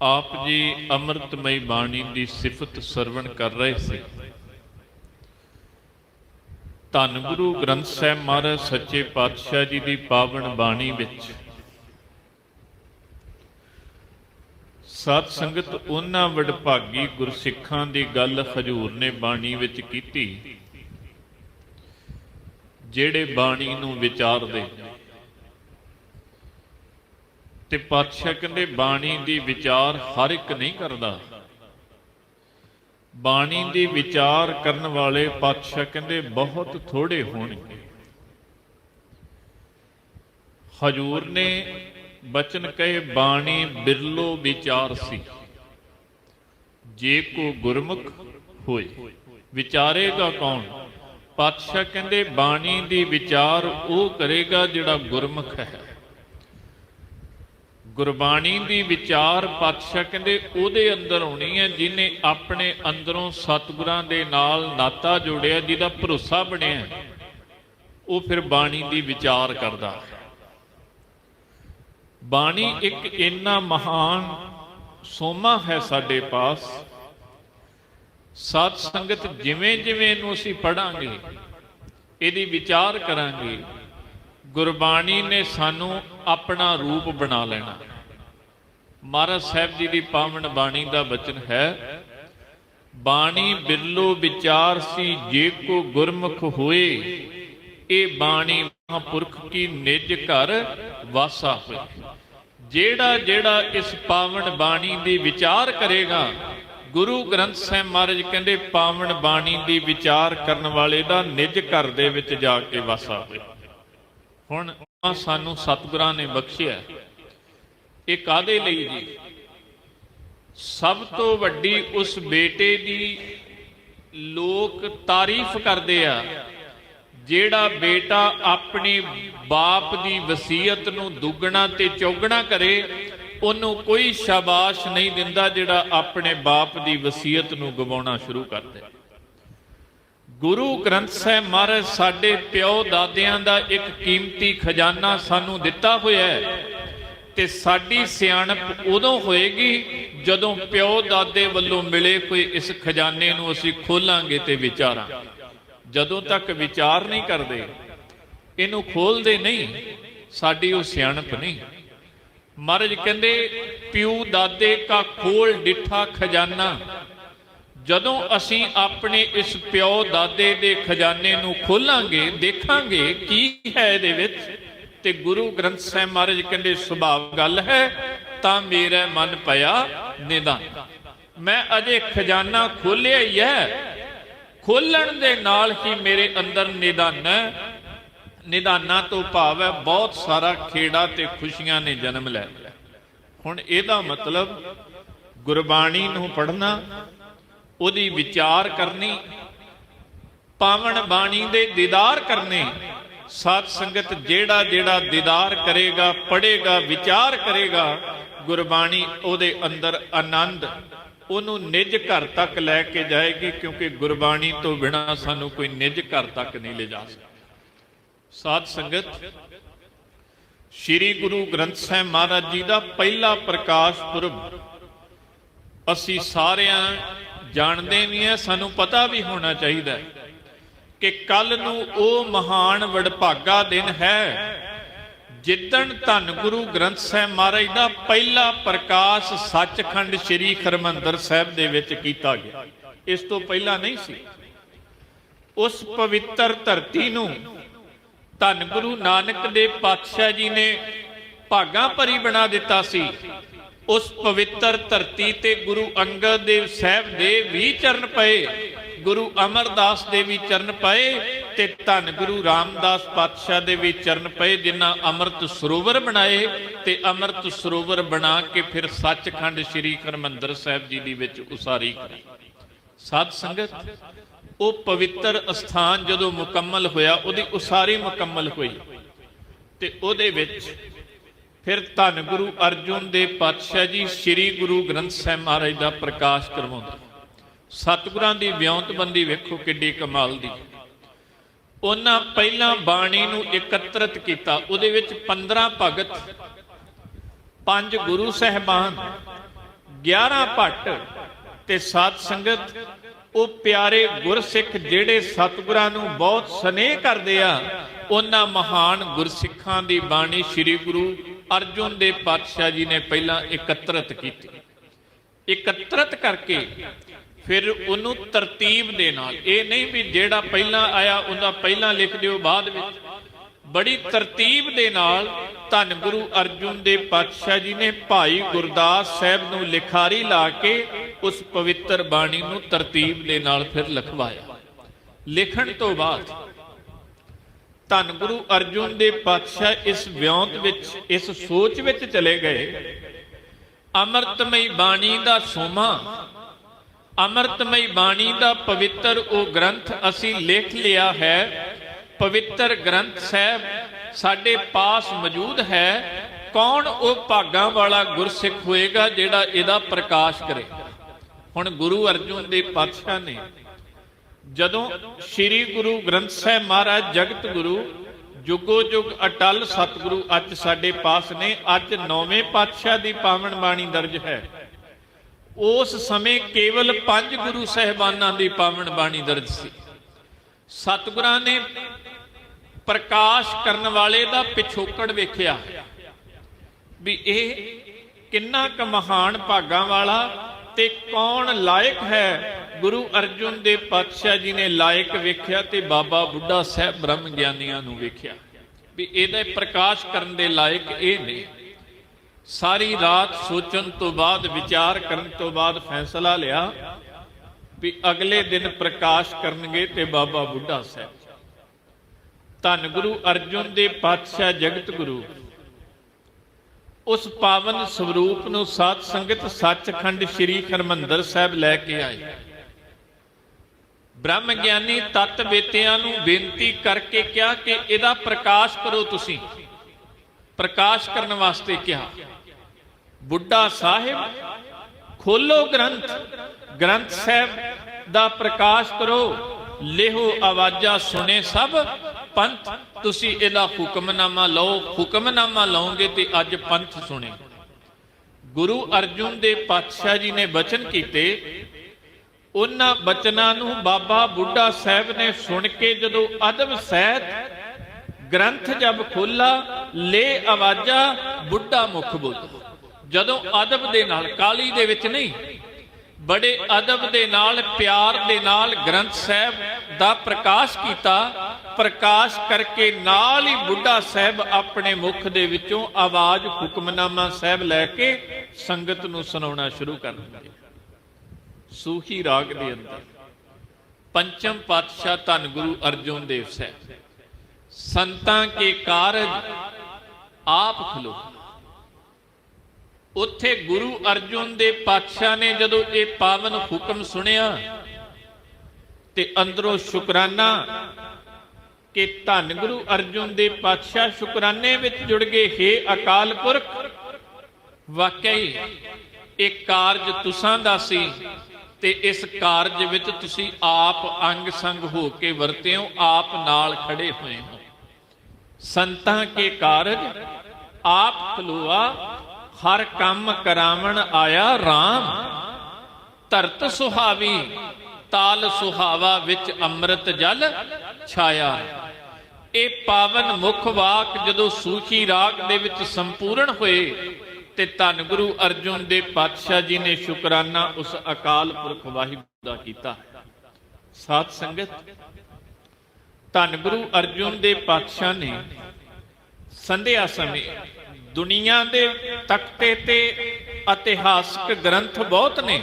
ਆਪ ਜੀ ਅੰਮ੍ਰਿਤਮਈ ਬਾਣੀ ਦੀ ਸਿਫਤ ਸਰਵਣ ਕਰ ਰਹੇ ਸੀ। ਧੰਨ ਗੁਰੂ ਗ੍ਰੰਥ ਸਾਹਿਬ ਮਹਾਰਾਜ, ਸੱਚੇ ਪਾਤਸ਼ਾਹ ਜੀ ਦੀ ਪਾਵਨ ਬਾਣੀ ਵਿੱਚ ਸਤ ਸੰਗਤ ਉਹਨਾਂ ਵਡਭਾਗੀ ਗੁਰਸਿੱਖਾਂ ਦੀ ਗੱਲ ਹਜੂਰ ਨੇ ਬਾਣੀ ਵਿੱਚ ਕੀਤੀ, ਜਿਹੜੇ ਬਾਣੀ ਨੂੰ ਵਿਚਾਰਦੇ। ਤੇ ਪਾਤਸ਼ਾਹ ਕਹਿੰਦੇ, ਬਾਣੀ ਦੀ ਵਿਚਾਰ ਹਰ ਇੱਕ ਨਹੀਂ ਕਰਦਾ। ਬਾਣੀ ਦੀ ਵਿਚਾਰ ਕਰਨ ਵਾਲੇ ਪਾਤਸ਼ਾਹ ਕਹਿੰਦੇ, ਬਹੁਤ ਥੋੜੇ ਹੋਣਗੇ। ਹਜੂਰ ਨੇ ਬਚਨ ਕਹੇ, ਬਾਣੀ ਬਿਰਲੋ ਵਿਚਾਰ ਸੀ। ਜੇ ਕੋ ਗੁਰਮੁਖ ਹੋਏ, ਵਿਚਾਰੇਗਾ ਕੌਣ? ਪਾਤਸ਼ਾਹ ਕਹਿੰਦੇ, ਬਾਣੀ ਦੀ ਵਿਚਾਰ ਉਹ ਕਰੇਗਾ ਜਿਹੜਾ ਗੁਰਮੁਖ ਹੈ। ਗੁਰਬਾਣੀ ਦੀ ਵਿਚਾਰ ਪਾਤਸ਼ਾਹ ਕਹਿੰਦੇ ਉਹਦੇ ਅੰਦਰ ਹੋਣੀ ਹੈ ਜਿਨੇ ਆਪਣੇ ਅੰਦਰੋਂ ਸਤਿਗੁਰਾਂ ਦੇ ਨਾਲ ਨਾਤਾ ਜੋੜਿਆ, ਜਿਹਦਾ ਭਰੋਸਾ ਬਣਿਆ ਉਹ ਫਿਰ ਬਾਣੀ ਦੀ ਵਿਚਾਰ ਕਰਦਾ। ਹੈ ਬਾਣੀ ਇੱਕ ਇੰਨਾ ਮਹਾਨ ਸੋਮਾ ਹੈ ਸਾਡੇ ਪਾਸ। ਸਤ ਸੰਗਤ ਜਿਵੇਂ ਜਿਵੇਂ ਇਹਨੂੰ ਅਸੀਂ ਪੜਾਂਗੇ ਇਹਦੀ ਵਿਚਾਰ ਕਰਾਂਗੇ ਗੁਰਬਾਣੀ ਨੇ ਸਾਨੂੰ ਆਪਣਾ ਰੂਪ ਬਣਾ ਲੈਣਾ। ਮਹਾਰਾਜ ਸਾਹਿਬ ਜੀ ਦੀ ਪਾਵਨ ਬਾਣੀ ਦਾ ਬਚਨ ਹੈ, ਬਾਣੀ ਬਿਰਲੋ ਵਿਚਾਰ ਸੀ ਜੇ ਕੋ ਗੁਰਮੁਖ ਹੋਏ, ਇਹ ਬਾਣੀ ਮਹਾਂਪੁਰਖ ਕੀ ਨਿਜ ਘਰ ਵਾਸਾ ਹੋਏ। ਜਿਹੜਾ ਜਿਹੜਾ ਇਸ ਪਾਵਨ ਬਾਣੀ ਦੀ ਵਿਚਾਰ ਕਰੇਗਾ, ਗੁਰੂ ਗ੍ਰੰਥ ਸਾਹਿਬ ਮਹਾਰਾਜ ਕਹਿੰਦੇ ਪਾਵਨ ਬਾਣੀ ਦੀ ਵਿਚਾਰ ਕਰਨ ਵਾਲੇ ਦਾ ਨਿਜ ਘਰ ਦੇ ਵਿੱਚ ਜਾ ਕੇ ਵਾਸਾ ਹੋਏ। ਹੁਣ ਸਾਨੂੰ ਸਤਿਗੁਰਾਂ ਨੇ ਬਖਸ਼ਿਆ। ਇਹ ਕਾਦੇ ਲਈ ਜੀ? ਸਭ ਤੋਂ ਵੱਡੀ ਉਸ ਬੇਟੇ ਦੀ ਲੋਕ ਤਾਰੀਫ ਕਰਦੇ ਆ, ਜਿਹੜਾ ਬੇਟਾ ਆਪਣੇ ਬਾਪ ਦੀ ਵਸੀਅਤ ਨੂੰ ਦੁੱਗਣਾ ਤੇ ਚੌਗਣਾ ਕਰੇ, ਉਹਨੂੰ ਕੋਈ ਸ਼ਾਬਾਸ਼ ਨਹੀਂ ਦਿੰਦਾ ਜਿਹੜਾ ਆਪਣੇ ਬਾਪ ਦੀ ਵਸੀਅਤ ਨੂੰ ਗਵਾਉਣਾ ਸ਼ੁਰੂ ਕਰ ਦੇ। ਗੁਰੂ ਗ੍ਰੰਥ ਸਾਹਿਬ ਮਹਾਰਾਜ, ਸਾਡੇ ਪਿਓ ਦਾਦਿਆਂ ਦਾ ਇੱਕ ਕੀਮਤੀ ਖਜ਼ਾਨਾ ਸਾਨੂੰ ਦਿੱਤਾ ਹੋਇਆ ਹੈ ਤੇ ਸਾਡੀ ਸਿਆਣਪ ਉਦੋਂ ਹੋਏਗੀ ਜਦੋਂ ਪਿਓ ਦਾਦੇ ਵੱਲੋਂ ਮਿਲੇ ਕੋਈ ਇਸ ਖਜ਼ਾਨੇ ਨੂੰ ਅਸੀਂ ਖੋਲਾਂਗੇ ਤੇ ਵਿਚਾਰਾਂ ਜਦੋਂ ਤੱਕ ਵਿਚਾਰ ਨਹੀਂ ਕਰਦੇ, ਇਹਨੂੰ ਖੋਲਦੇ ਨਹੀਂ, ਸਾਡੀ ਉਹ ਸਿਆਣਪ ਨਹੀਂ। ਮਹਾਰਾਜ ਕਹਿੰਦੇ ਪਿਉ ਦਾਦੇ ਕਾ ਖੋਲ ਡਿੱਠਾ ਖਜ਼ਾਨਾ ਜਦੋਂ ਅਸੀਂ ਆਪਣੇ ਇਸ ਪਿਓ ਦਾਦੇ ਦੇ ਖਜ਼ਾਨੇ ਨੂੰ ਖੋਲਾਂਗੇ, ਦੇਖਾਂਗੇ ਕੀ ਹੈ ਇਹਦੇ ਵਿੱਚ, ਤੇ ਗੁਰੂ ਗ੍ਰੰਥ ਸਾਹਿਬ ਮਹਾਰਾਜ ਕਹਿੰਦੇ, ਸੁਭਾਵ ਗੱਲ ਹੈ, ਤਾਂ ਮੇਰਾ ਮਨ ਪਿਆ ਨਿਦਾਨ। ਮੈਂ ਅਜੇ ਖਜ਼ਾਨਾ ਖੋਲਿਆ ਹੀ ਹੈ। ਖੋਲਣ ਦੇ ਨਾਲ ਹੀ ਮੇਰੇ ਅੰਦਰ ਨਿਦਾਨ ਨਿਦਾਨਾਂ ਤੋਂ ਭਾਵ ਹੈ, ਬਹੁਤ ਸਾਰਾ ਖੇੜਾ ਤੇ ਖੁਸ਼ੀਆਂ ਨੇ ਜਨਮ ਲੈ ਲਿਆ। ਹੁਣ ਇਹਦਾ ਮਤਲਬ ਗੁਰਬਾਣੀ ਨੂੰ ਪੜ੍ਹਨਾ ਉਹਦੀ ਵਿਚਾਰ ਕਰਨੀ, ਪਾਵਨ ਬਾਣੀ ਦੇ ਦੀਦਾਰ ਕਰਨੇ, ਸਾਧ ਸੰਗਤ ਜਿਹੜਾ ਜਿਹੜਾ ਦੀਦਾਰ ਕਰੇਗਾ, ਪੜ੍ਹੇਗਾ, ਵਿਚਾਰ ਕਰੇਗਾ, ਗੁਰਬਾਣੀ ਉਹਦੇ ਅੰਦਰ ਆਨੰਦ ਉਹਨੂੰ ਨਿਜ ਘਰ ਤੱਕ ਲੈ ਕੇ ਜਾਏਗੀ, ਕਿਉਂਕਿ ਗੁਰਬਾਣੀ ਤੋਂ ਬਿਨਾ ਸਾਨੂੰ ਕੋਈ ਨਿਜ ਘਰ ਤੱਕ ਨਹੀਂ ਲੈ ਜਾ ਸਕਦਾ। ਸਾਧ ਸੰਗਤ, ਸ੍ਰੀ ਗੁਰੂ ਗ੍ਰੰਥ ਸਾਹਿਬ ਮਹਾਰਾਜ ਜੀ ਦਾ ਪਹਿਲਾ ਪ੍ਰਕਾਸ਼ ਪੁਰਬ, ਅਸੀਂ ਸਾਰਿਆਂ ਜਾਣਦੇ ਵੀ ਆ ਸਾਨੂੰ ਪਤਾ ਵੀ ਹੋਣਾ ਚਾਹੀਦਾ ਕਿ ਕੱਲ ਨੂੰ ਉਹ ਮਹਾਨ ਵਡਭਾਗਾ ਦਿਨ ਹੈ, ਜਿੱਦਣ ਧੰਨ ਗੁਰੂ ਗ੍ਰੰਥ ਸਾਹਿਬ ਮਹਾਰਾਜ ਦਾ ਪਹਿਲਾ ਪ੍ਰਕਾਸ਼ ਸੱਚਖੰਡ ਸ੍ਰੀ ਹਰਿਮੰਦਰ ਸਾਹਿਬ ਦੇ ਵਿੱਚ ਕੀਤਾ ਗਿਆ। ਇਸ ਤੋਂ ਪਹਿਲਾਂ ਨਹੀਂ ਸੀ। ਉਸ ਪਵਿੱਤਰ ਧਰਤੀ ਨੂੰ ਧੰਨ ਗੁਰੂ ਨਾਨਕ ਦੇ ਪਾਤਸ਼ਾਹ ਜੀ ਨੇ ਭਾਗਾ ਭਰੀ ਬਣਾ ਦਿੱਤਾ ਸੀ। ਉਸ ਪਵਿੱਤਰ ਧਰਤੀ ਤੇ ਗੁਰੂ ਅੰਗਦ ਦੇਵ ਸਾਹਿਬ ਦੇ ਵੀ ਚਰਨ ਪਏ, ਗੁਰੂ ਅਮਰਦਾਸ ਦੇ ਵੀ ਚਰਨ ਪਏ ਤੇ ਧੰਨ ਗੁਰੂ ਰਾਮਦਾਸ ਪਾਤਸ਼ਾਹ ਦੇ ਵੀ ਚਰਨ ਪਏ, ਜਿਨ੍ਹਾਂ ਅੰਮ੍ਰਿਤ ਸਰੋਵਰ ਬਣਾਏ ਤੇ ਅੰਮ੍ਰਿਤ ਸਰੋਵਰ ਬਣਾ ਕੇ ਫਿਰ ਸੱਚਖੰਡ ਸ੍ਰੀ ਹਰਿਮੰਦਰ ਸਾਹਿਬ ਜੀ ਦੀ ਵਿੱਚ ਉਸਾਰੀ ਕਰੀ। ਸਾਧ ਸੰਗਤ, ਉਹ ਪਵਿੱਤਰ ਅਸਥਾਨ ਜਦੋਂ ਮੁਕੰਮਲ ਹੋਇਆ, ਉਹਦੀ ਉਸਾਰੀ ਮੁਕੰਮਲ ਹੋਈ ਤੇ ਉਹਦੇ ਵਿੱਚ ਫਿਰ ਧੰਨ ਗੁਰੂ ਅਰਜੁਨ ਦੇ ਪਾਤਸ਼ਾਹ ਜੀ ਸ੍ਰੀ ਗੁਰੂ ਗ੍ਰੰਥ ਸਾਹਿਬ ਮਹਾਰਾਜ ਦਾ ਪ੍ਰਕਾਸ਼ ਕਰਵਾਉਂਦੇ ਸਤਿਗੁਰਾਂ ਦੀ ਵਿਉਂਤਬੰਦੀ ਵੇਖੋ ਕਿੱਡੀ ਕਮਾਲ ਦੀ। ਉਹਨਾਂ ਪਹਿਲਾਂ ਬਾਣੀ ਨੂੰ ਇਕੱਤਰਿਤ ਕੀਤਾ, ਉਹਦੇ ਵਿੱਚ 15 ਭਗਤ, ਪੰਜ ਗੁਰੂ ਸਹਿਬਾਨ 11 ਭੱਟ ਤੇ ਸਾਧ ਸੰਗਤ। ਉਹ ਪਿਆਰੇ ਗੁਰਸਿੱਖ ਜਿਹੜੇ ਸਤਿਗੁਰਾਂ ਨੂੰ ਬਹੁਤ ਸਨੇਹ ਕਰਦੇ ਆ, ਉਹਨਾਂ ਮਹਾਨ ਗੁਰਸਿੱਖਾਂ ਦੀ ਬਾਣੀ ਸ੍ਰੀ ਗੁਰੂ ਅਰਜੁਨ ਦੇਵ ਪਾਤਸ਼ਾਹ ਜੀ ਨੇ ਪਹਿਲਾਂ ਇਕੱਤਰਤ ਕੀਤੀ। ਇਕੱਤਰਤ ਕਰਕੇ ਫਿਰ ਉਹਨੂੰ ਤਰਤੀਬ ਦੇ ਨਾਲ, ਇਹ ਨਹੀਂ ਵੀ ਜਿਹੜਾ ਪਹਿਲਾਂ ਆਇਆ ਉਹਦਾ ਪਹਿਲਾਂ ਲਿਖ ਦਿਓ ਬਾਅਦ ਵਿੱਚ। ਬੜੀ ਤਰਤੀਬ ਦੇ ਨਾਲ ਧੰਨ ਗੁਰੂ ਅਰਜੁਨ ਦੇ ਪਾਤਸ਼ਾਹ ਜੀ ਨੇ ਭਾਈ ਗੁਰਦਾਸ ਸਾਹਿਬ ਨੂੰ ਲਿਖਾਰੀ ਲਾ ਕੇ ਉਸ ਪਵਿੱਤਰ ਬਾਣੀ ਨੂੰ ਤਰਤੀਬ ਦੇ ਨਾਲ ਫਿਰ ਲਿਖਵਾਇਆ। ਲਿਖਣ ਤੋਂ ਬਾਅਦ ਧੰਨ ਗੁਰੂ ਅਰਜੁਨ ਦੇ ਪਾਤਸ਼ਾਹ ਇਸ ਵਿਉਂਤ ਵਿੱਚ, ਇਸ ਸੋਚ ਵਿੱਚ ਚਲੇ ਗਏ। ਅੰਮ੍ਰਿਤਮਈ ਬਾਣੀ ਦਾ ਸੋਮਾ, ਅੰਮ੍ਰਿਤਮਈ ਬਾਣੀ ਦਾ ਪਵਿੱਤਰ ਉਹ ਗ੍ਰੰਥ ਅਸੀਂ ਲਿਖ ਲਿਆ ਹੈ। ਪਵਿੱਤਰ ਗ੍ਰੰਥ ਸਾਹਿਬ ਸਾਡੇ ਪਾਸ ਮੌਜੂਦ ਹੈ। ਕੌਣ ਉਹ ਭਾਗਾਂ ਵਾਲਾ ਗੁਰਸਿੱਖ ਹੋਏਗਾ ਜਿਹੜਾ ਇਹਦਾ ਪ੍ਰਕਾਸ਼ ਕਰੇ? ਹੁਣ ਗੁਰੂ ਅਰਜੁਨ ਦੇ ਪਾਤਸ਼ਾਹ ਨੇ ਜਦੋਂ ਸ੍ਰੀ ਗੁਰੂ ਗ੍ਰੰਥ ਸਾਹਿਬ ਮਹਾਰਾਜ ਜਗਤ ਗੁਰੂ, ਜੁਗੋ ਜੁਗ ਅਟਲ ਸਤਿਗੁਰੂ ਅੱਜ ਸਾਡੇ ਪਾਸ ਨੇ, ਅੱਜ ਨੌਵੇਂ ਪਾਤਸ਼ਾਹ ਦੀ ਪਾਵਨ ਬਾਣੀ ਦਰਜ ਹੈ। ਉਸ ਸਮੇਂ ਕੇਵਲ ਪੰਜ ਗੁਰੂ ਸਹਿਬਾਨਾਂ ਦੀ ਪਾਵਨ ਬਾਣੀ ਦਰਜ ਸੀ। ਸਤਿਗੁਰਾਂ ਨੇ ਪ੍ਰਕਾਸ਼ ਕਰਨ ਵਾਲੇ ਦਾ ਪਿਛੋਕੜ ਵੇਖਿਆ ਵੀ ਇਹ ਕਿੰਨਾ ਕੁ ਮਹਾਨ ਭਾਗਾਂ ਵਾਲਾ ਤੇ ਕੌਣ ਲਾਇਕ ਹੈ ਗੁਰੂ ਅਰਜੁਨ ਦੇ ਪਾਤਸ਼ਾਹ ਜੀ ਨੇ ਲਾਇਕ ਵੇਖਿਆ ਤੇ ਬਾਬਾ ਬੁੱਢਾ ਸਾਹਿਬ ਬ੍ਰਹਮ ਗਿਆਨੀਆਂ ਨੂੰ ਵੇਖਿਆ। ਵੀ ਇਹਦੇ ਪ੍ਰਕਾਸ਼ ਕਰਨ ਦੇ ਲਾਇਕ ਇਹ ਨੇ। ਸਾਰੀ ਰਾਤ ਸੋਚਣ ਤੋਂ ਬਾਅਦ, ਵਿਚਾਰ ਕਰਨ ਤੋਂ ਬਾਅਦ ਫੈਸਲਾ ਲਿਆ ਵੀ ਅਗਲੇ ਦਿਨ ਪ੍ਰਕਾਸ਼ ਕਰਨਗੇ ਤੇ ਬਾਬਾ ਬੁੱਢਾ ਸਾਹਿਬ। ਧੰਨ ਗੁਰੂ ਅਰਜੁਨ ਦੇ ਪਾਤਸ਼ਾਹ ਜਗਤ ਗੁਰੂ। ਉਸ ਪਾਵਨ ਸਰੂਪ ਨੂੰ ਸਾਧ ਸੰਗਤ ਸੱਚਖੰਡ ਸ੍ਰੀ ਹਰਮੰਦਰ ਸਾਹਿਬ ਲੈ ਕੇ ਆਏ। ਬ੍ਰਹਮ ਗਿਆਨੀ ਤਤ ਵੇਤਿਆਂ ਨੂੰ ਬੇਨਤੀ ਕਰਕੇ ਕਿਹਾ ਕਿ ਇਹਦਾ ਪ੍ਰਕਾਸ਼ ਕਰੋ ਤੁਸੀਂ। ਪ੍ਰਕਾਸ਼ ਕਰਨ ਵਾਸਤੇ ਕਿਹਾ। ਬੁੱਢਾ ਸਾਹਿਬ, ਖੋਲੋ ਗ੍ਰੰਥ। ਗ੍ਰੰਥ ਸਾਹਿਬ ਦਾ ਪ੍ਰਕਾਸ਼ ਕਰੋ। ਲਿਹੋ ਆਵਾਜ਼ਾਂ ਸੁਣੇ ਸਭ। ਪੰਥ, ਤੁਸੀਂ ਇਹਦਾ ਹੁਕਮਨਾਮਾ ਲਓ। ਹੁਕਮਨਾਮਾ ਲਾਓਗੇ ਤੇ ਅੱਜ ਪੰਥ ਸੁਣੇ। ਗੁਰੂ ਅਰਜੁਨ ਦੇ ਪਾਤਸ਼ਾਹ ਜੀ ਨੇ ਬਚਨ ਕੀਤੇ ਉਹਨਾਂ ਬਚਨਾਂ ਨੂੰ ਬਾਬਾ ਬੁੱਢਾ ਸਾਹਿਬ ਨੇ ਸੁਣ ਕੇ ਜਦੋਂ ਅਦਬ ਸਹਿਤ ਗ੍ਰੰਥ ਜਬ ਖੋਲਾ ਲੈ ਆਵਾਜ਼ਾ, ਬੁੱਢਾ ਮੁਖ ਬੋਲ ਜਦੋਂ ਅਦਬ ਦੇ ਨਾਲ, ਕਾਲੀ ਦੇ ਵਿੱਚ ਨਹੀਂ, ਬੜੇ ਅਦਬ ਦੇ ਨਾਲ, ਪਿਆਰ ਦੇ ਨਾਲ ਗ੍ਰੰਥ ਸਾਹਿਬ ਦਾ ਪ੍ਰਕਾਸ਼ ਕੀਤਾ, ਪ੍ਰਕਾਸ਼ ਕਰਕੇ ਨਾਲ ਹੀ ਬੁੱਢਾ ਸਾਹਿਬ ਆਪਣੇ ਮੁਖ ਦੇ ਵਿੱਚੋਂ ਆਵਾਜ਼ ਹੁਕਮਨਾਮਾ ਸਾਹਿਬ ਲੈ ਕੇ ਸੰਗਤ ਨੂੰ ਸੁਣਾਉਣਾ ਸ਼ੁਰੂ ਕਰ ਦਿੰਦੇ। ਸੂਹੀ ਰਾਗ ਦੇ ਅੰਦਰ। ਪੰਚਮ ਪਾਤਸ਼ਾਹ ਧੰਨ ਗੁਰੂ ਅਰਜੁਨ ਦੇਵ ਸਾਹਿਬ। ਸੰਤਾਂ ਕੇ ਕਾਰਜ ਆਪ ਖਲੋ। ਉੱਥੇ ਗੁਰੂ ਅਰਜੁਨ ਦੇ ਪਾਤਸ਼ਾਹ ਨੇ ਜਦੋਂ ਇਹ ਪਾਵਨ ਹੁਕਮ ਸੁਣਿਆ, ਤੇ ਅੰਦਰੋਂ ਸ਼ੁਕਰਾਨਾ ਕਿ ਧੰਨ ਗੁਰੂ ਅਰਜੁਨ ਦੇ ਪਾਤਸ਼ਾਹ ਸ਼ੁਕਰਾਨੇ ਵਿੱਚ ਜੁੜ ਗਏ। हे ਅਕਾਲ ਪੁਰਖ, ਵਾਕਈ ਇਹ ਕਾਰਜ ਤੁਸਾਂ ਦਾ ਸੀ। ਤੇ ਇਸ ਕਾਰਜ ਵਿੱਚ ਤੁਸੀਂ ਆਪ ਅੰਗ ਸੰਗ ਹੋ ਕੇ ਵਰਤੇ ਹੋ ਆਪ ਨਾਲ ਖੜੇ ਹੋਏ ਹੋ। ਸੰਤਾਂ ਕੇ ਕਾਰਜ, ਆਪ ਖਲੋਆ, ਹਰ ਕੰਮ ਕਰਾਵਣ ਆਇਆ RAM ਧਰਤ ਸੁਹਾਵੀ, ਤਾਲ ਸੁਹਾਵਾ ਵਿੱਚ ਅੰਮ੍ਰਿਤ ਜਲ ਛਾਇਆ। ਇਹ ਪਾਵਨ ਮੁਖ ਵਾਕ ਜਦੋਂ ਸੂਚੀ ਰਾਗ ਦੇ ਵਿੱਚ ਸੰਪੂਰਨ ਹੋਏ ਤੇ ਧੰਨ ਗੁਰੂ ਅਰਜੁਨ ਦੇ ਪਾਤਸ਼ਾਹ ਜੀ ਨੇ ਸ਼ੁਕਰਾਨਾ ਉਸ ਅਕਾਲ ਪੁਰਖ ਵਾਹਿਗੁਰੂ ਦਾ ਕੀਤਾ। ਸਾਧ ਸੰਗਤ, ਧੰਨ ਗੁਰੂ ਅਰਜੁਨ ਦੇ ਪਾਤਸ਼ਾਹ ਨੇ ਸੰਧਿਆ ਸਮੇਂ ਦੁਨੀਆ ਦੇ ਤਖਤੇ ਤੇ ਇਤਿਹਾਸਕ ਗ੍ਰੰਥ ਬਹੁਤ ਨੇ।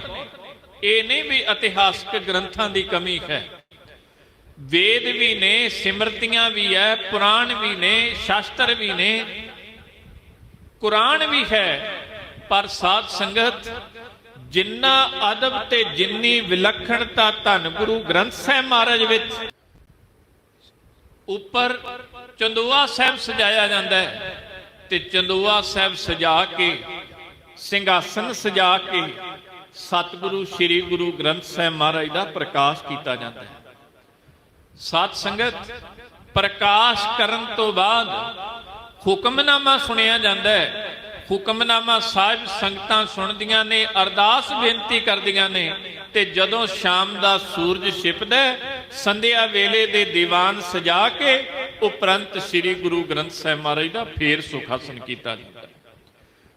ਇਹ ਨਹੀਂ ਵੀ ਇਤਿਹਾਸਕ ਗ੍ਰੰਥਾਂ ਦੀ ਕਮੀ ਹੈ। ਵੇਦ ਵੀ ਨੇ, ਸਿਮਰਤੀਆਂ ਵੀ ਹੈ ਪੁਰਾਣ ਵੀ ਨੇ, ਸ਼ਾਸਤਰ ਵੀ ਨੇ। ਕੁਰਾਨ ਵੀ ਹੈ, ਪਰ ਸਾਧ ਸੰਗਤ ਜਿੰਨਾ ਅਦਬ ਤੇ ਜਿੰਨੀ ਵਿਲੱਖਣਤਾ ਧੰਨ ਗੁਰੂ ਗ੍ਰੰਥ ਸਾਹਿਬ ਮਹਾਰਾਜ ਵਿੱਚ ਉੱਪਰ ਚੰਦੂਆ ਸਾਹਿਬ ਸਜਾਇਆ ਜਾਂਦਾ ਹੈ ਤੇ ਚੰਦੂਆ ਸਾਹਿਬ ਸਜਾ ਕੇ, ਸਿੰਘਾਸਨ ਸਜਾ ਕੇ ਸਤਿਗੁਰੂ ਸ੍ਰੀ ਗੁਰੂ ਗ੍ਰੰਥ ਸਾਹਿਬ ਮਹਾਰਾਜ ਦਾ ਪ੍ਰਕਾਸ਼ ਕੀਤਾ ਜਾਂਦਾ ਹੈ। ਸਾਧ ਸੰਗਤ ਪ੍ਰਕਾਸ਼ ਕਰਨ ਤੋਂ ਬਾਅਦ ਹੁਕਮਨਾਮਾ ਸੁਣਿਆ ਜਾਂਦਾ ਹੈ। ਹੁਕਮਨਾਮਾ ਸਾਹਿਬ ਸੰਗਤਾਂ ਸੁਣਦੀਆਂ ਨੇ, ਅਰਦਾਸ ਬੇਨਤੀ ਕਰਦੀਆਂ ਨੇ ਤੇ ਜਦੋਂ ਸ਼ਾਮ ਦਾ ਸੂਰਜ ਛਿਪਦਾ ਸੰਧਿਆ ਵੇਲੇ ਦੇ ਦੀਵਾਨ ਸਜਾ ਕੇ ਉਪਰੰਤ ਸ੍ਰੀ ਗੁਰੂ ਗ੍ਰੰਥ ਸਾਹਿਬ ਮਹਾਰਾਜ ਦਾ ਫੇਰ ਸੁਖਾਸਨ ਕੀਤਾ ਜਾਂਦਾ ਹੈ।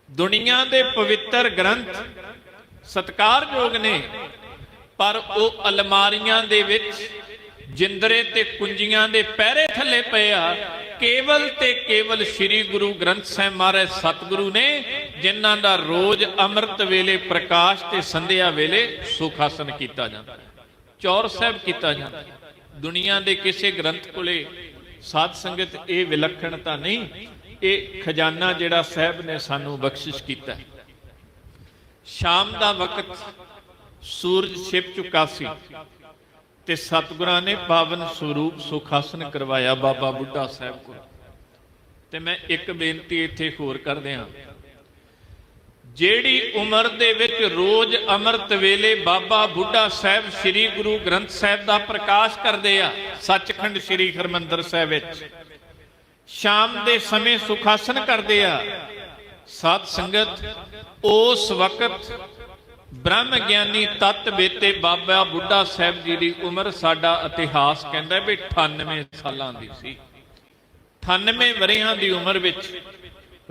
ਦੁਨੀਆ ਦੇ ਪਵਿੱਤਰ ਗ੍ਰੰਥ ਸਤਕਾਰਯੋਗ ਨੇ, ਪਰ ਉਹ ਅਲਮਾਰੀਆਂ ਦੇ ਵਿੱਚ ਜਿੰਦਰੇ ਤੇ ਕੁੰਜੀਆਂ ਦੇ ਪਹਿਰੇ ਥੱਲੇ ਪਏ ਆ ਕੇਵਲ ਤੇ ਕੇਵਲ ਸ੍ਰੀ ਗੁਰੂ ਗ੍ਰੰਥ ਸਾਹਿਬ ਮਹਾਰਾਜ ਸਤਿਗੁਰੂ ਨੇ ਜਿਨ੍ਹਾਂ ਦਾ ਰੋਜ਼ ਅੰਮ੍ਰਿਤ ਵੇਲੇ ਪ੍ਰਕਾਸ਼ ਤੇ ਸੰਧਿਆ ਵੇਲੇ ਸੁਖਾਸਨ ਕੀਤਾ ਜਾਂਦਾ ਚੌਰ ਸਾਹਿਬ ਕੀਤਾ ਜਾਂਦਾ ਦੁਨੀਆ ਦੇ ਕਿਸੇ ਗ੍ਰੰਥ ਕੋਲੇ ਸਾਧ ਸੰਗਤ ਇਹ ਵਿਲੱਖਣਤਾ ਨਹੀਂ, ਇਹ ਖਜ਼ਾਨਾ ਜਿਹੜਾ ਸਾਹਿਬ ਨੇ ਸਾਨੂੰ ਬਖਸ਼ਿਸ਼ ਕੀਤਾ ਸ਼ਾਮ ਦਾ ਵਕਤ ਸੂਰਜ ਛਿਪ ਚੁੱਕਾ ਸੀ ਤੇ ਸਤਿਗੁਰਾਂ ਨੇ ਪਾਵਨ ਸਰੂਪ ਸੁਖਾਸਨ ਕਰਵਾਇਆ ਬਾਬਾ ਬੁੱਢਾ ਸਾਹਿਬ ਕੋਲ। ਤੇ ਮੈਂ ਇੱਕ ਬੇਨਤੀ ਇੱਥੇ ਹੋਰ ਕਰਦੇ ਹਾਂ। ਜਿਹੜੀ ਉਮਰ ਦੇ ਵਿੱਚ ਰੋਜ਼ ਅੰਮ੍ਰਿਤ ਵੇਲੇ ਬਾਬਾ ਬੁੱਢਾ ਸਾਹਿਬ ਸ੍ਰੀ ਗੁਰੂ ਗ੍ਰੰਥ ਸਾਹਿਬ ਦਾ ਪ੍ਰਕਾਸ਼ ਕਰਦੇ ਆ, ਸੱਚਖੰਡ ਸ੍ਰੀ ਹਰਮੰਦਰ ਸਾਹਿਬ ਵਿੱਚ, ਸ਼ਾਮ ਦੇ ਸਮੇਂ ਸੁਖਾਸਨ ਕਰਦੇ ਆ। ਸਾਧ ਸੰਗਤ, ਉਸ ਵਕਤ ਬ੍ਰਹਮ ਗਿਆਨੀ ਤਤ ਬੇਤੇ ਬਾਬਾ ਬੁੱਢਾ ਸਾਹਿਬ ਜੀ ਦੀ ਉਮਰ ਸਾਡਾ ਇਤਿਹਾਸ ਕਹਿੰਦਾ ਵੀ 98 ਸਾਲਾਂ ਦੀ ਸੀ। 98 ਵਰਿਆਂ ਦੀ ਉਮਰ ਵਿੱਚ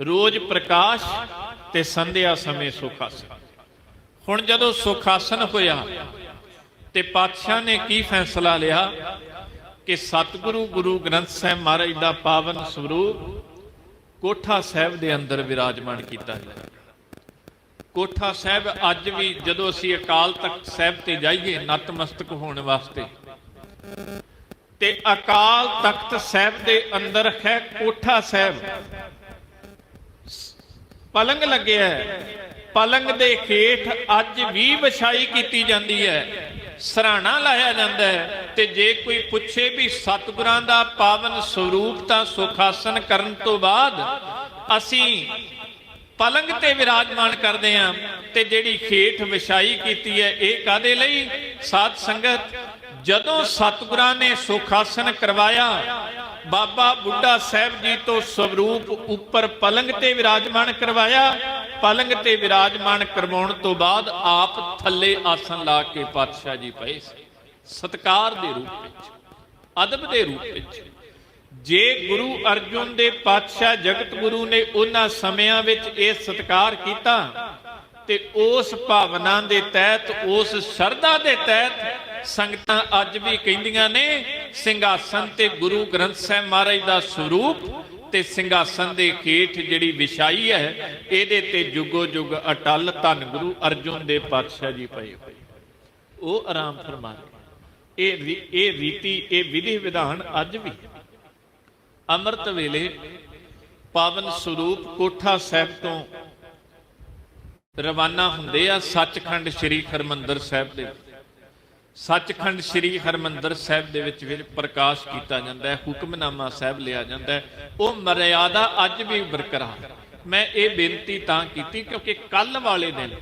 ਰੋਜ਼ ਪ੍ਰਕਾਸ਼ ਤੇ ਸੰਧਿਆ ਸਮੇਂ ਸੁਖਾਸਨ। ਹੁਣ ਜਦੋਂ ਸੁਖਾਸਨ ਹੋਇਆ ਤੇ ਪਾਤਸ਼ਾਹ ਨੇ ਕੀ ਫੈਸਲਾ ਲਿਆ ਕਿ ਸਤਿਗੁਰੂ ਗੁਰੂ ਗ੍ਰੰਥ ਸਾਹਿਬ ਮਹਾਰਾਜ ਦਾ ਪਾਵਨ ਸਰੂਪ ਕੋਠਾ ਸਾਹਿਬ ਦੇ ਅੰਦਰ ਵਿਰਾਜਮਾਨ ਕੀਤਾ ਗਿਆ ਕੋਠਾ ਸਾਹਿਬ ਅੱਜ ਵੀ ਜਦੋਂ ਅਸੀਂ ਅਕਾਲ ਤਖਤ ਸਾਹਿਬ ਤੇ ਜਾਈਏ ਨਤਮਸਤਕ ਹੋਣ ਵਾਸਤੇ। ਤੇ ਅਕਾਲ ਤਖਤ ਸਾਹਿਬ ਦੇ ਅੰਦਰ ਹੈ ਕੋਠਾ ਸਾਹਿਬ। ਪਲੰਗ ਲੱਗਿਆ ਹੈ। ਪਲੰਗ ਦੇ ਹੇਠ ਅੱਜ ਵੀ ਵਿਛਾਈ ਕੀਤੀ ਜਾਂਦੀ ਹੈ। ਸਰਾਣਾ ਲਾਇਆ ਜਾਂਦਾ ਹੈ ਤੇ ਜੇ ਕੋਈ ਪੁੱਛੇ ਵੀ ਸਤਿਗੁਰਾਂ ਦਾ ਪਾਵਨ ਸਰੂਪ ਤਾਂ ਸੁਖਾਸਨ ਕਰਨ ਤੋਂ ਬਾਅਦ ਅਸੀਂ ਪਲੰਗ ਤੇ ਵਿਰਾਜਮਾਨ ਕਰਦੇ ਹਾਂ ਤੇ ਜਿਹੜੀ ਖੇਠ ਵਿਛਾਈ ਕੀਤੀ ਹੈ, ਇਹ ਕਾਦੇ ਲਈ? ਸਾਧ ਸੰਗਤ, ਜਦੋਂ ਸਤਿਗੁਰਾਂ ਨੇ ਸੁਖਾਸਨ ਕਰਵਾਇਆ, ਬਾਬਾ ਬੁੱਢਾ ਸਾਹਿਬ ਜੀ ਤੋਂ ਸਵਰੂਪ ਉੱਪਰ ਪਲੰਗ ਤੇ ਵਿਰਾਜਮਾਨ ਕਰਵਾਇਆ, ਪਲੰਗ ਤੇ ਵਿਰਾਜਮਾਨ ਕਰਵਾਉਣ ਤੋਂ ਬਾਅਦ ਆਪ ਥੱਲੇ ਆਸਨ ਲਾ ਕੇ ਪਾਤਸ਼ਾਹ ਜੀ ਪਏ ਸੀ। ਸਤਕਾਰ ਦੇ ਰੂਪ ਵਿੱਚ, ਅਦਬ ਦੇ ਰੂਪ ਵਿੱਚ। ਜੇ ਗੁਰੂ ਅਰਜੁਨ ਦੇ ਪਾਤਸ਼ਾਹ ਜਗਤ ਗੁਰੂ ਨੇ ਉਹਨਾਂ ਸਮਿਆਂ ਵਿੱਚ ਇਹ ਸਤਕਾਰ ਕੀਤਾ ਤੇ ਉਸ ਭਾਵਨਾ ਦੇ ਤਹਿਤ, ਉਸ ਸ਼ਰਧਾ ਦੇ ਤਹਿਤ ਸੰਗਤਾਂ ਅੱਜ ਵੀ ਕਹਿੰਦੀਆਂ ਨੇ, ਸਿੰਘਾਸਨ ਤੇ ਗੁਰੂ ਗ੍ਰੰਥ ਸਾਹਿਬ ਮਹਾਰਾਜ ਦਾ ਸਰੂਪ ਤੇ ਸਿੰਘਾਸਨ ਦੇ ਖੇਠ ਜਿਹੜੀ ਵਿਛਾਈ ਹੈ, ਇਹਦੇ ਤੇ ਜੁਗੋ ਜੁਗ ਅਟਲ ਧੰਨ ਗੁਰੂ ਅਰਜੁਨ ਦੇ ਪਾਤਸ਼ਾਹ ਜੀ ਪਏ ਹੋਏ ਉਹ ਆਰਾਮ ਫਰਮਾ ਰਹੇ। ਇਹ ਇਹ ਰੀਤੀ, ਇਹ ਵਿਧੀ ਵਿਧਾਨ ਅੱਜ ਵੀ ਅੰਮ੍ਰਿਤ ਵੇਲੇ ਪਾਵਨ ਸਰੂਪ ਕੋਠਾ ਸਾਹਿਬ ਤੋਂ ਰਵਾਨਾ ਹੁੰਦੇ ਆ ਸੱਚਖੰਡ ਸ੍ਰੀ ਹਰਮੰਦਰ ਸਾਹਿਬ ਦੇ। ਸੱਚਖੰਡ ਸ੍ਰੀ ਹਰਮੰਦਰ ਸਾਹਿਬ ਦੇ ਵਿੱਚ ਫਿਰ ਪ੍ਰਕਾਸ਼ ਕੀਤਾ ਜਾਂਦਾ ਹੈ, ਹੁਕਮਨਾਮਾ ਸਾਹਿਬ ਲਿਆ ਜਾਂਦਾ ਹੈ। ਉਹ ਮਰਿਆਦਾ ਅੱਜ ਵੀ ਬਰਕਰਾਰ ਮੈਂ ਇਹ ਬੇਨਤੀ ਤਾਂ ਕੀਤੀ ਕਿਉਂਕਿ ਕੱਲ ਵਾਲੇ ਦਿਨ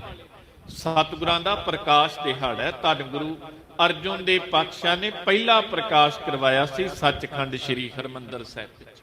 ਸਤਿਗੁਰਾਂ ਦਾ ਪ੍ਰਕਾਸ਼ ਦਿਹਾੜਾ ਹੈ, ਧੰਨ ਗੁਰੂ ਅਰਜੁਨ ਦੇ ਪਾਤਸ਼ਾਹ ਨੇ ਪਹਿਲਾ ਪ੍ਰਕਾਸ਼ ਕਰਵਾਇਆ ਸੀ ਸੱਚਖੰਡ ਸ੍ਰੀ ਹਰਮੰਦਰ ਸਾਹਿਬ ਵਿੱਚ।